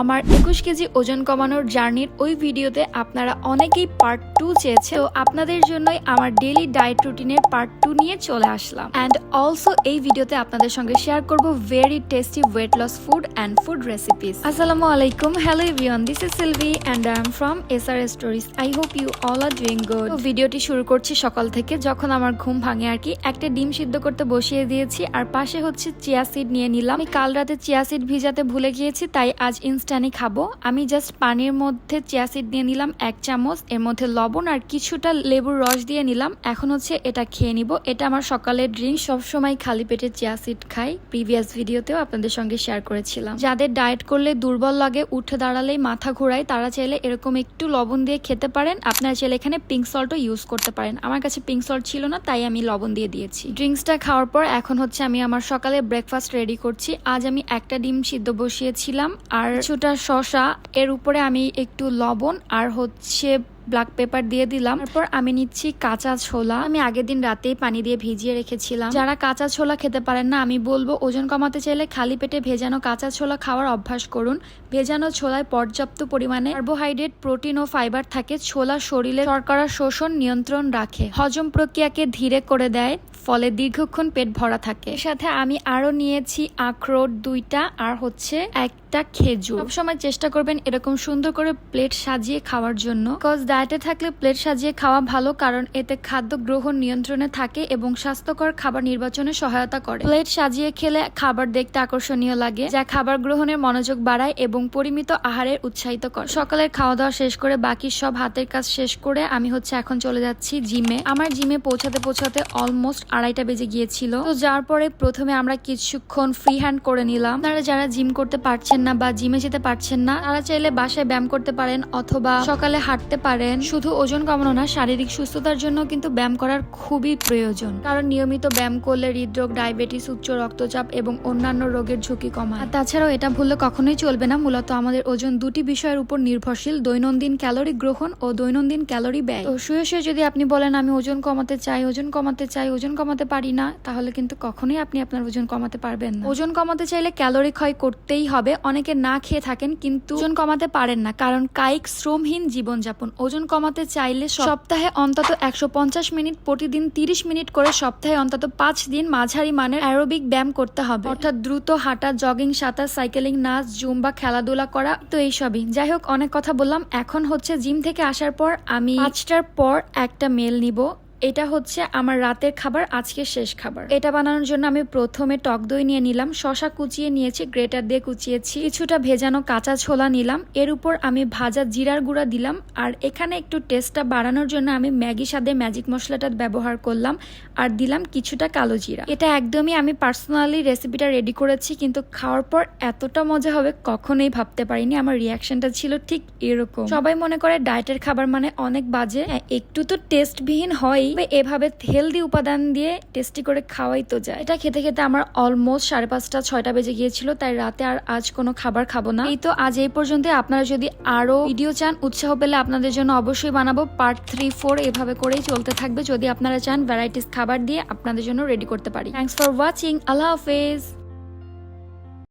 আমার একুশ কেজি ওজন কমানোর জার্নির ওই ভিডিওতে আপনারা অনেকেই পার্ট টু চেয়েছে, তো আপনাদের জন্যই আমার ডেলি ডায়েট রুটিনের পার্ট টু নিয়ে চলে আসলাম। অ্যান্ড অলসো এই ভিডিওতে আপনাদের সঙ্গে শেয়ার করব very tasty weight loss food and food recipes আসসালামু আলাইকুম hello everyone this is Silvi and I am from SR stories I hope you all are doing good ভিডিওটি শুরু করছি সকাল থেকে, যখন আমার ঘুম ভাঙে আর কি, একটা ডিম সিদ্ধ করতে বসিয়ে দিয়েছি, আর পাশে হচ্ছে চিয়া সিড নিয়ে নিলাম। আমি কাল রাতে চিয়া সিড ভিজাতে ভুলে গিয়েছি, তাই আজ ইনস্ট্যান্টই খাব। আমি জাস্ট পানির মধ্যে চিয়া সিড দিয়ে নিলাম এক চামচ, এর মধ্যে লবণ আর কিছুটা লেবুর রস দিয়ে নিলাম। এখন হচ্ছে এটা খেয়ে নিব। এটা আমার সকালের ড্রিঙ্ক সবসময় খালি পেটে চিয়া সিড খাই। প্রিভিয়াস ভিডিওতেও আপনাদের সঙ্গে শেয়ার করেছিলাম। যাদের ডায়েট করলে দুর্বল লাগে, উঠে দাঁড়ালেই মাথা ঘোরায়, তারা চাইলে এরকম একটু লবণ দিয়ে খেতে পারেন। আপনারা চাইলে এখানে পিঙ্ক সল্টও ইউজ করতে পারেন। আমার কাছে পিঙ্ক সল্ট ছিল না, তাই আমি লবণ দিয়ে দিয়েছি। ড্রিঙ্কসটা খাওয়ার পর এখন হচ্ছে আমি আমার সকালে ব্রেকফাস্ট রেডি করছি। আজ আমি একটা ডিম সিদ্ধ বসিয়েছিলাম। আর কিছুটা শশা এর উপরে আমি একটু লবণ আর হচ্ছে ব্ল্যাক পেপার দিয়ে দিলাম। তারপর আমি নিচ্ছি কাঁচা ছোলা। আমি আগের দিন রাতেই পানি দিয়ে ভিজিয়ে রেখেছিলাম। যারা কাঁচা ছোলা খেতে পারেন না, আমি বলব ওজন কমাতে চাইলে খালি পেটে ভেজানো কাঁচা ছোলা খাওয়ার অভ্যাস করুন। ভেজানো ছোলায় পর্যাপ্ত পরিমাণে কার্বোহাইড্রেট প্রোটিন ও ফাইবার থাকে। ছোলা শরীরে শর্করা শোষণ নিয়ন্ত্রণ রাখে। হজম প্রক্রিয়াকে ধীরে করে দেয়। ফলে দীর্ঘক্ষণ পেট ভরা থাকে। সাথে আমি আরও নিয়েছি আখরোট দুইটা আর হচ্ছে একটা খেজুর। সবসময় চেষ্টা করবেন এরকম সুন্দর করে প্লেট সাজিয়ে খাওয়ার জন্য। বিকজ ডায়েটে থাকলে প্লেট সাজিয়ে খাওয়া ভালো কারণ এতে খাদ্য গ্রহণ নিয়ন্ত্রণে থাকে এবং স্বাস্থ্যকর খাবার নির্বাচনে সহায়তা করে। প্লেট সাজিয়ে খেলে খাবার দেখতে আকর্ষণীয় লাগে, যা খাবার গ্রহণের মনোযোগ বাড়ায় এবং পরিমিত আহারের উৎসাহিত করে। সকালের খাওয়া দাওয়া শেষ করে বাকি সব হাতের কাজ শেষ করে আমি হচ্ছে এখন চলে যাচ্ছি জিমে। আমার জিমে পৌঁছাতে পৌঁছাতে অলমোস্ট আড়াইটা বেজে গিয়েছিল। তো যার পরে প্রথমে আমরা কিছুক্ষণ ফ্রি হ্যান্ড করে নিলাম। আপনারা যারা জিম করতে পারছেন না বা জিমে যেতে পারছেন না, তারা চাইলে বাসায় ব্যায়াম করতে পারেন অথবা সকালে হাঁটতে পারেন। শুধু ওজন কমানো না, শারীরিক সুস্থতার জন্য কিন্তু ব্যায়াম করার খুবই প্রয়োজন। কারণ নিয়মিত ব্যায়াম করলে হৃদরোগ, ডায়াবেটিস, উচ্চ রক্তচাপ এবং অন্যান্য রোগের ঝুঁকি কমায়। আর তাছাড়াও এটা ভুললে কখনোই চলবে না। মূলত আমাদের ওজন দুটি বিষয়ের উপর নির্ভরশীল। দৈনন্দিন ক্যালোরি গ্রহণ ও দৈনন্দিন ক্যালোরি ব্যয়। তো শুয়ে শুয়ে যদি আপনি বলেন, আমি ওজন কমাতে চাই, ওজন কমাতে চাই, ওজন কমাতে পারি না, তাহলে কিন্তু কখনোই আপনি আপনার ওজন কমাতে পারবেন না। ওজন কমাতে চাইলে ক্যালোরি ক্ষয় করতেই হবে, অনেকে না খেয়ে থাকেন কিন্তু ওজন কমাতে পারেন না, কারণ কায়িক শ্রমহীন জীবনযাপন। ওজন কমাতে চাইলে সপ্তাহে অন্তত একশো পঞ্চাশ মিনিট, প্রতিদিন তিরিশ মিনিট করে সপ্তাহে অন্তত পাঁচ দিন মাঝারি মানের অ্যারোবিক ব্যায়াম করতে হবে। অর্থাৎ দ্রুত হাঁটা, জগিং, সাঁতার, সাইকেলিং, নাচ জুম বা খেলাধুলা করা, তো এইসবই। যাই হোক, অনেক কথা বললাম। এখন হচ্ছে জিম থেকে আসার পর আমি পাঁচটার পর একটা মেল নিব। এটা হচ্ছে আমার রাতের খাবার আজকে শেষ খাবার। এটা বানানোর জন্য আমি প্রথমে টক দই নিয়ে নিলাম শশা কুচিয়ে নিয়েছি গ্রেটার দিয়ে কুচিয়েছি কিছুটা ভেজানো কাঁচা ছোলা নিলাম এর উপর আমি ভাজা জিরার গুঁড়া দিলাম আর এখানে একটু টেস্টটা বাড়ানোর জন্য আমি ম্যাগি স্বাদে ম্যাজিক মশলাটা ব্যবহার করলাম আর দিলাম কিছুটা কালো জিরা। এটা একদমই আমি পার্সোনালি রেসিপিটা রেডি করেছি কিন্তু খাওয়ার পর এতটা মজা হবে কখনোই ভাবতে পারিনি আমার রিয়াকশনটা ছিল ঠিক এরকম। সবাই মনে করে ডায়েটের খাবার মানে অনেক বাজে হ্যাঁ, একটু তো টেস্টবিহীন হয় এভাবে হেলদি উপাদান দিয়ে টেস্টি করে খাওয়াই তো যায়। এটা খেতে খেতে আমার অলমোস্ট সাড়ে পাঁচটা ছয়টা বেজে গিয়েছিল তাই রাতে আর আজ কোনো খাবার খাব না। এই তো আজ এই পর্যন্ত আপনারা যদি আরও ভিডিও চান উৎসাহ পেলে আপনাদের জন্য অবশ্যই বানাবো পার্ট থ্রি ফোর এভাবে করেই চলতে থাকবে। যদি আপনারা চান ভ্যারাইটিস খাবার দিয়ে আপনাদের জন্য রেডি করতে পারি। থ্যাংকস ফর ওয়াচিং আল্লাহ হাফেজ।